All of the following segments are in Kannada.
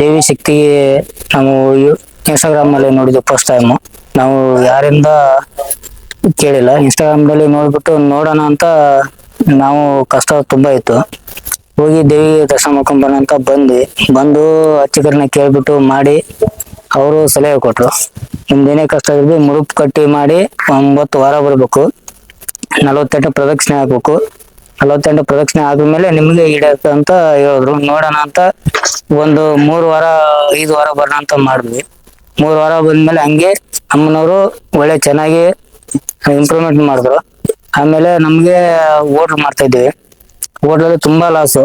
ದೇವಿ ಶಕ್ತಿ ನಾವು ಇನ್ಸ್ಟಾಗ್ರಾಮ್ ಅಲ್ಲಿ ನೋಡಿದ್ದು ಫಸ್ಟ್ ಟೈಮ್ ನಾವು ಯಾರಿಂದ ಕೇಳಿಲ್ಲ. ಇನ್ಸ್ಟಾಗ್ರಾಮ್ನಲ್ಲಿ ನೋಡ್ಬಿಟ್ಟು ನೋಡೋಣ ಅಂತ ನಾವು ಕಷ್ಟ ತುಂಬಾ ಇತ್ತು. ಹೋಗಿ ದೇವಿ ದರ್ಶನ ಮಾಡ್ಕೊಂಡ್ ಅಂತ ಬಂದ್ವಿ. ಬಂದು ಅರ್ಚಕರನ್ನ ಕೇಳ್ಬಿಟ್ಟು ಮಾಡಿ ಅವರು ಸಲಹೆ ಕೊಟ್ರು. ನಿಮ್ದೇನೇ ಕಷ್ಟ ಇರ್ಲಿ ಮುಡುಪು ಕಟ್ಟಿ ಮಾಡಿ ಒಂಬತ್ತು ವಾರ ಬರ್ಬೇಕು. ನಲವತ್ತೆಂಟು ಪ್ರದಕ್ಷಿಣೆ ಹಾಕ್ಬೇಕು. ನಲವತ್ತೆಂಟು ಪ್ರದಕ್ಷಿಣೆ ಆದ್ಮೇಲೆ ನಿಮ್ಗೆ ಈಡೇರುತ್ತೆ ಅಂತ ಹೇಳಿದ್ರು. ನೋಡೋಣ ಅಂತ ಒಂದು ಮೂರು ವಾರ, ಐದು ವಾರ ಬರೋಣ ಅಂತ ಮಾಡಿದ್ವಿ. ಮೂರು ವಾರ ಬಂದ್ಮೇಲೆ ಹಂಗೆ ಅಮ್ಮನವರು ಒಳ್ಳೆ ಚೆನ್ನಾಗಿ ಇಂಪ್ರೂವ್ಮೆಂಟ್ ಮಾಡಿದ್ರು. ಆಮೇಲೆ ನಮ್ಗೆ ಓಟ್ ಮಾಡ್ತಾ ಇದ್ವಿ. ಹೋಟ್ಲಲ್ಲಿ ತುಂಬಾ ಲಾಸು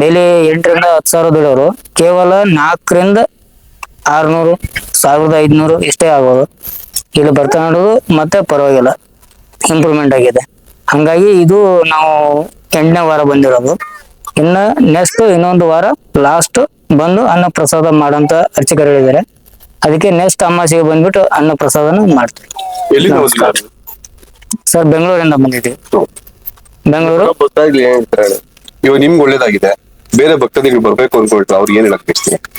ಡೈಲಿ ಎಂಟರಿಂದ ಹತ್ತು ಸಾವಿರ ದುಡಿಯೋರು. ಕೇವಲ ನಾಲ್ಕರಿಂದ ಆರ್ನೂರು, ಸಾವಿರದ ಐದುನೂರು ಇಷ್ಟೇ ಆಗೋದು ಇಲ್ಲಿ ಬರ್ತಾ ನೋಡೋದು ಮತ್ತೆ ಪರವಾಗಿಲ್ಲ. ಇಂಪ್ರೂವ್ಮೆಂಟ್ ಆಗಿದೆ. ಹಂಗಾಗಿ ಇದು ನಾವು ಎಂಟನೇ ವಾರ ಬಂದಿರೋದು. ಇನ್ನ ನೆಕ್ಸ್ಟ್ ಇನ್ನೊಂದು ವಾರ ಲಾಸ್ಟ್ ಬಂದು ಅನ್ನ ಪ್ರಸಾದ ಮಾಡೋಂತ ಅರ್ಚಕರು ಹೇಳಿದ್ದಾರೆ ಅದಕ್ಕೆ ನೆಕ್ಸ್ಟ್ ಅಮಾಸೆಗೆ ಬಂದ್ಬಿಟ್ಟು ಅನ್ನ ಪ್ರಸಾದನ ಮಾಡ್ತೀವಿ. ಸರ್ ಬೆಂಗಳೂರಿಂದ ಬಂದಿದ್ದೀವಿ. ಬೆಂಗಳೂರು? ಇವಾಗ ನಿಮ್ಗೆ ಒಳ್ಳೇದಾಗಿದೆ. ಬೇರೆ ಭಕ್ತಾದಿಗಳು ಬರ್ಬೇಕು ಅನ್ಕೊಳ್ತಾರೆ ಅವ್ರಿಗೆ ಏನ್ ಹೇಳಕ್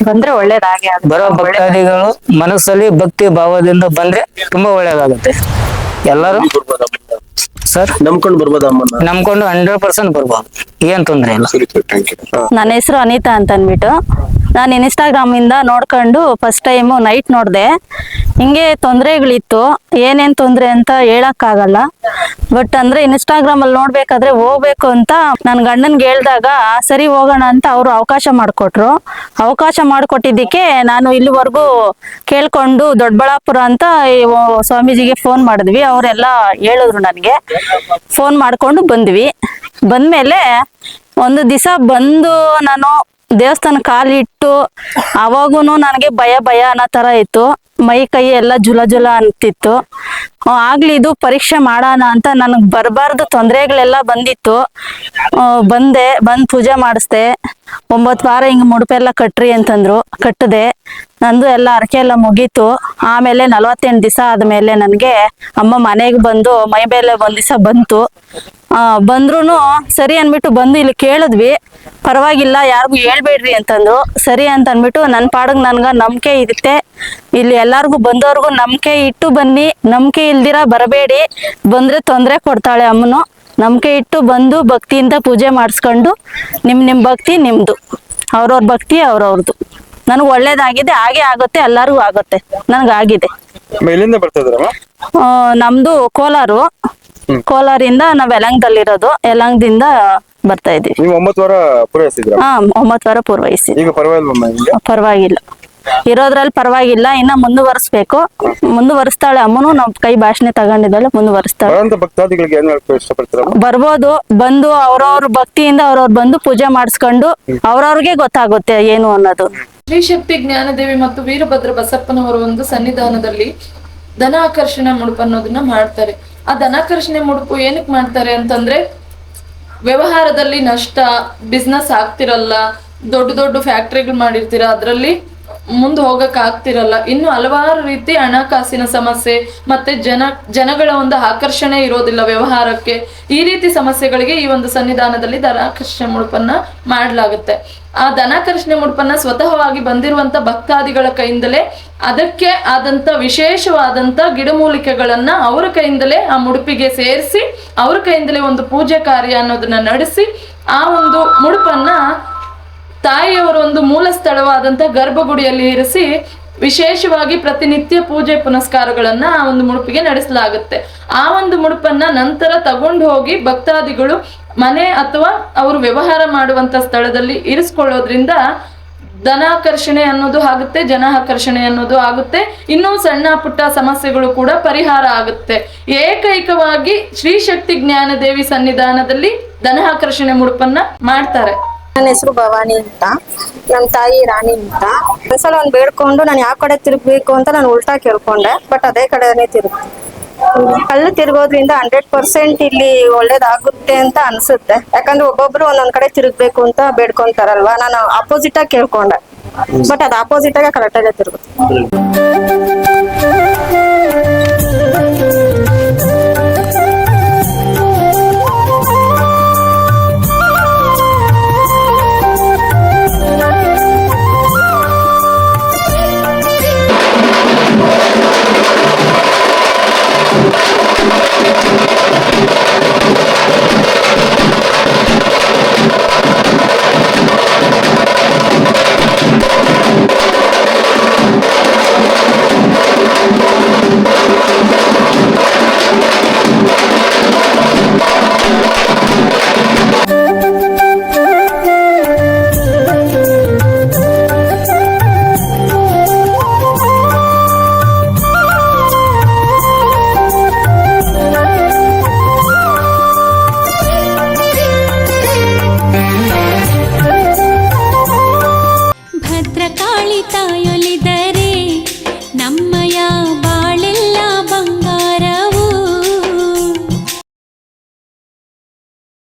ಬಂದ್ರೆ ಒಳ್ಳೇದಾಗೆ ಬರೋ ಭಕ್ತಾದಿಗಳು ಮನಸ್ಸಲ್ಲಿ ಭಕ್ತಿ ಭಾವದಿಂದ ಬಂದ್ರೆ ತುಂಬಾ ಒಳ್ಳೇದಾಗುತ್ತೆ. ಎಲ್ಲರೂ ಸರ್? ನಂಬ್ಕೊಂಡು ಬರ್ಬೋದು ಅಮ್ಮನ ನಂಬ್ಕೊಂಡು ಹಂಡ್ರೆಡ್ ಪರ್ಸೆಂಟ್ ಬರ್ಬೋದು. ಏನ್ ತೊಂದ್ರೆ ಇಲ್ಲ. ಸರಿ ಸರ್ ಥ್ಯಾಂಕ್ ಯು ನನ್ನ ಹೆಸರು ಅನಿತಾ ಅಂತ ಅಂದ್ಬಿಟ್ಟು ನಾನು ಇನ್ಸ್ಟಾಗ್ರಾಮ್ ಇಂದ ನೋಡ್ಕೊಂಡು ಫಸ್ಟ್ ಟೈಮ್ ನೈಟ್ ನೋಡಿದೆ. ಹಿಂಗೆ ತೊಂದರೆಗಳಿತ್ತು. ಏನೇನ್ ತೊಂದರೆ ಅಂತ ಹೇಳಕ್ಕಾಗಲ್ಲ. ಬಟ್ ಅಂದ್ರೆ ಇನ್ಸ್ಟಾಗ್ರಾಮ್ ಅಲ್ಲಿ ನೋಡ್ಬೇಕಾದ್ರೆ ಹೋಗ್ಬೇಕು ಅಂತ ನನ್ ಗಂಡನ್ಗೆ ಹೇಳ್ದಾಗ ಸರಿ ಹೋಗೋಣ ಅಂತ ಅವರು ಅವಕಾಶ ಮಾಡಿಕೊಟ್ರು. ಅವಕಾಶ ಮಾಡಿಕೊಟ್ಟಿದ್ದಕ್ಕೆ ನಾನು ಇಲ್ಲಿವರೆಗೂ ಕೇಳ್ಕೊಂಡು ದೊಡ್ಡಬಳ್ಳಾಪುರ ಅಂತ ಸ್ವಾಮೀಜಿಗೆ ಫೋನ್ ಮಾಡಿದ್ವಿ. ಅವರೆಲ್ಲ ಹೇಳಿದ್ರು ನನಗೆ. ಫೋನ್ ಮಾಡ್ಕೊಂಡು ಬಂದ್ವಿ. ಬಂದ್ಮೇಲೆ ಒಂದು ದಿವಸ ಬಂದು ನಾನು ದೇವಸ್ಥಾನ ಕಾಲಿಟ್ಟು ಅವಾಗೂ ನನಗೆ ಭಯ ಭಯ ಅನ್ನೋ ತರ ಇತ್ತು. ಮೈ ಕೈ ಎಲ್ಲ ಜುಲ ಜುಲ ಅಂತಿತ್ತು. ಆಗ್ಲಿ ಇದು ಪರೀಕ್ಷೆ ಮಾಡೋಣ ಅಂತ ನನಗೆ ಬರಬಾರ್ದು ತೊಂದರೆಗಳೆಲ್ಲ ಬಂದಿತ್ತು. ಬಂದೆ, ಬಂದ್ ಪೂಜೆ ಮಾಡಿಸ್ದೆ. ಒಂಬತ್ತು ವಾರ ಹಿಂಗ್ ಮುಡುಪೆಲ್ಲ ಕಟ್ರಿ ಅಂತಂದ್ರು ಕಟ್ಟದೆ ನಂದು ಎಲ್ಲ ಅರಕೆ ಎಲ್ಲ ಮುಗೀತು. ಆಮೇಲೆ ನಲ್ವತ್ತೆಂಟು ದಿವಸ ಆದ್ಮೇಲೆ ನನಗೆ ಅಮ್ಮ ಮನೆಗೆ ಬಂದು ಮೈ ಮೇಲೆ ಒಂದ್ ದಿವಸ ಬಂತು. ಆ ಬಂದ್ರುನು ಸರಿ ಅನ್ಬಿಟ್ಟು ಬಂದು ಇಲ್ಲಿ ಕೇಳಿದ್ವಿ. ಪರವಾಗಿಲ್ಲ ಯಾರಿಗೂ ಹೇಳ್ಬೇಡ್ರಿ ಅಂತಂದ್ರು. ಸರಿ ಅಂತ ಅನ್ಬಿಟ್ಟು ನನ್ನ ಪಾಡಗ್ ನನ್ಗ ನಂಬಿಕೆ ಇರುತ್ತೆ. ಇಲ್ಲಿ ಎಲ್ಲಾರ್ಗು ಬಂದವ್ರಿಗೂ ನಂಬಿಕೆ ಇಟ್ಟು ಬನ್ನಿ. ನಂಬಿಕೆ ಇಲ್ದಿರ ಬರಬೇಡಿ. ಬಂದ್ರೆ ತೊಂದರೆ ಕೊಡ್ತಾಳೆ ಅಮ್ಮನು. ನಂಬಿಕೆ ಇಟ್ಟು ಬಂದು ಭಕ್ತಿಯಿಂದ ಪೂಜೆ ಮಾಡಿಸ್ಕೊಂಡು ನಿಮ್ ನಿಮ್ ಭಕ್ತಿ ನಿಮ್ದು. ಅವ್ರವ್ರ ಭಕ್ತಿ ಅವ್ರವ್ರದ್ದು ನನಗೆ ಒಳ್ಳೇದಾಗಿದೆ ಹಾಗೆ ಆಗುತ್ತೆ ಎಲ್ಲರಿಗೂ ಆಗುತ್ತೆ. ನನಗಾಗಿದೆ ನಮ್ದು ಕೋಲಾರು. ಕೋಲಾರಿಂದ ನಾವ್ ಯಲಂಗದಲ್ಲಿರೋದು. ಯಲಂಗದಿಂದ ಬರ್ತಾ ಇದೀವಿ ನೀವು ಒಂಬತ್ತು ವಾರ ಪೂರೈಸಿದ್ರ ಹಾ ಒಂಬತ್ತು ವಾರ ಪೂರ್ವಹಿಸಿ ಈಗ ಪರವಾಗಿಲ್ವಮ್ಮ ನಿಮ್ಗೆ? ಪರವಾಗಿಲ್ಲ. ಇರೋದ್ರಲ್ಲಿ ಪರವಾಗಿಲ್ಲ ಇನ್ನ ಮುಂದುವರಿಸ್ಬೇಕು. ಮುಂದುವರಿಸ್ತಾಳೆ ಅಮ್ಮನು ನಮ್ ಕೈ ಭಾಷಣೆ ತಗೊಂಡಿದ್ದಾಳೆ ಮುಂದುವರಿಸ್ತಾಳೆ. ಬರೋಂತ ಭಕ್ತಾದಿಗಳಿಗೆ ಏನ್ ಹೇಳಕ್ ಇಷ್ಟಪಡ್ತೀರಮ್ಮ ಬರ್ಬೋದು ಬಂದು ಅವ್ರವ್ರ ಭಕ್ತಿಯಿಂದ ಅವ್ರವ್ರ ಬಂದು ಪೂಜೆ ಮಾಡಿಸ್ಕೊಂಡು ಅವ್ರವ್ರಿಗೆ ಗೊತ್ತಾಗುತ್ತೆ ಏನು ಅನ್ನೋದು. ಶ್ರೀ ಶಕ್ತಿ ಜ್ಞಾನದೇವಿ ಮತ್ತು ವೀರಭದ್ರ ಬಸಪ್ಪನವರ ಒಂದು ಸನ್ನಿಧಾನದಲ್ಲಿ ಧನ ಆಕರ್ಷಣೆ ಮುಡುಪನ್ನೋದನ್ನ ಮಾಡ್ತಾರೆ. ಆ ಧನಾಕರ್ಷಣೆ ಮುಡುಪು ಏನಕ್ಕೆ ಮಾಡ್ತಾರೆ ಅಂತಂದ್ರೆ ವ್ಯವಹಾರದಲ್ಲಿ ನಷ್ಟ ಬಿಸ್ನೆಸ್ ಆಗ್ತಿರಲ್ಲ, ದೊಡ್ಡ ದೊಡ್ಡ ಫ್ಯಾಕ್ಟ್ರಿಗಳು ಮಾಡಿರ್ತೀರ, ಅದರಲ್ಲಿ ಮುಂದೆ ಹೋಗಕ್ಕೆ ಆಗ್ತಿರಲ್ಲ. ಇನ್ನು ಹಲವಾರು ರೀತಿ ಹಣಕಾಸಿನ ಸಮಸ್ಯೆ ಮತ್ತೆ ಜನ, ಜನಗಳ ಒಂದು ಆಕರ್ಷಣೆ ಇರೋದಿಲ್ಲ ವ್ಯವಹಾರಕ್ಕೆ. ಈ ರೀತಿ ಸಮಸ್ಯೆಗಳಿಗೆ ಈ ಒಂದು ಸನ್ನಿಧಾನದಲ್ಲಿ ಧನಾಕರ್ಷಣೆ ಮುಡುಪನ್ನ ಮಾಡಲಾಗುತ್ತೆ. ಆ ಧನಾಕರ್ಷಣೆ ಮುಡುಪನ್ನ ಸ್ವತಃವಾಗಿ ಬಂದಿರುವಂತ ಭಕ್ತಾದಿಗಳ ಕೈಯಿಂದಲೇ ಅದಕ್ಕೆ ಆದಂತ ವಿಶೇಷವಾದಂತ ಗಿಡಮೂಲಿಕೆಗಳನ್ನ ಅವರ ಕೈಯಿಂದಲೇ ಆ ಮುಡುಪಿಗೆ ಸೇರಿಸಿ ಅವ್ರ ಕೈಯಿಂದಲೇ ಒಂದು ಪೂಜೆ ಕಾರ್ಯ ಅನ್ನೋದನ್ನ ನಡೆಸಿ ಆ ಒಂದು ಮುಡುಪನ್ನ ತಾಯಿಯವರ ಒಂದು ಮೂಲ ಸ್ಥಳವಾದಂತ ಗರ್ಭಗುಡಿಯಲ್ಲಿ ಇರಿಸಿ ವಿಶೇಷವಾಗಿ ಪ್ರತಿನಿತ್ಯ ಪೂಜೆ ಪುನಸ್ಕಾರಗಳನ್ನ ಆ ಒಂದು ಮುಡುಪಿಗೆ ನಡೆಸಲಾಗುತ್ತೆ. ಆ ಒಂದು ಮುಡುಪನ್ನ ನಂತರ ತಗೊಂಡು ಹೋಗಿ ಭಕ್ತಾದಿಗಳು ಮನೆ ಅಥವಾ ಅವರು ವ್ಯವಹಾರ ಮಾಡುವಂತ ಸ್ಥಳದಲ್ಲಿ ಇರಿಸ್ಕೊಳ್ಳೋದ್ರಿಂದ ಧನಾಕರ್ಷಣೆ ಅನ್ನೋದು ಆಗುತ್ತೆ ಜನ ಆಕರ್ಷಣೆ ಅನ್ನೋದು ಆಗುತ್ತೆ. ಇನ್ನೂ ಸಣ್ಣ ಪುಟ್ಟ ಸಮಸ್ಯೆಗಳು ಕೂಡ ಪರಿಹಾರ ಆಗುತ್ತೆ. ಏಕೈಕವಾಗಿ ಶ್ರೀ ಶಕ್ತಿ ಜ್ಞಾನದೇವಿ ಸನ್ನಿಧಾನದಲ್ಲಿ ಧನ ಆಕರ್ಷಣೆ ಮುಡುಪನ್ನ ಮಾಡ್ತಾರೆ. ನನ್ನ ಹೆಸರು ಭವಾನಿ ಅಂತ ನನ್ನ ತಾಯಿ ರಾಣಿ ಅಂತ. ಒಂದ್ಸಲ ಒಂದು ಬೇಡ್ಕೊಂಡು ನಾನು ಯಾವ ಕಡೆ ತಿರುಗ್ಬೇಕು ಅಂತ ನಾನು ಉಲ್ಟಾ ಕೇಳ್ಕೊಂಡೆ, ಬಟ್ ಅದೇ ಕಡೆನೇ ತಿರುಗ್ ಕಲ್ಲು ತಿರುಗೋದ್ರಿಂದ ಹಂಡ್ರೆಡ್ ಪರ್ಸೆಂಟ್ ಇಲ್ಲಿ ಒಳ್ಳೇದಾಗುತ್ತೆ ಅಂತ ಅನ್ಸುತ್ತೆ. ಯಾಕಂದ್ರೆ ಒಬ್ಬೊಬ್ರು ಒಂದೊಂದ್ ಕಡೆ ತಿರುಗ್ಬೇಕು ಅಂತ ಬೇಡ್ಕೊಂತಾರಲ್ವಾ, ನಾನು ಆಪೋಸಿಟ್ ಆಗಿ ಕೇಳ್ಕೊಂಡೆ. ಬಟ್ ಅದು ಆಪೋಸಿಟ್ ಆಗಿ ಕರೆಕ್ಟ್ ಆಗೇ ತಿರುಗುತ್ತೆ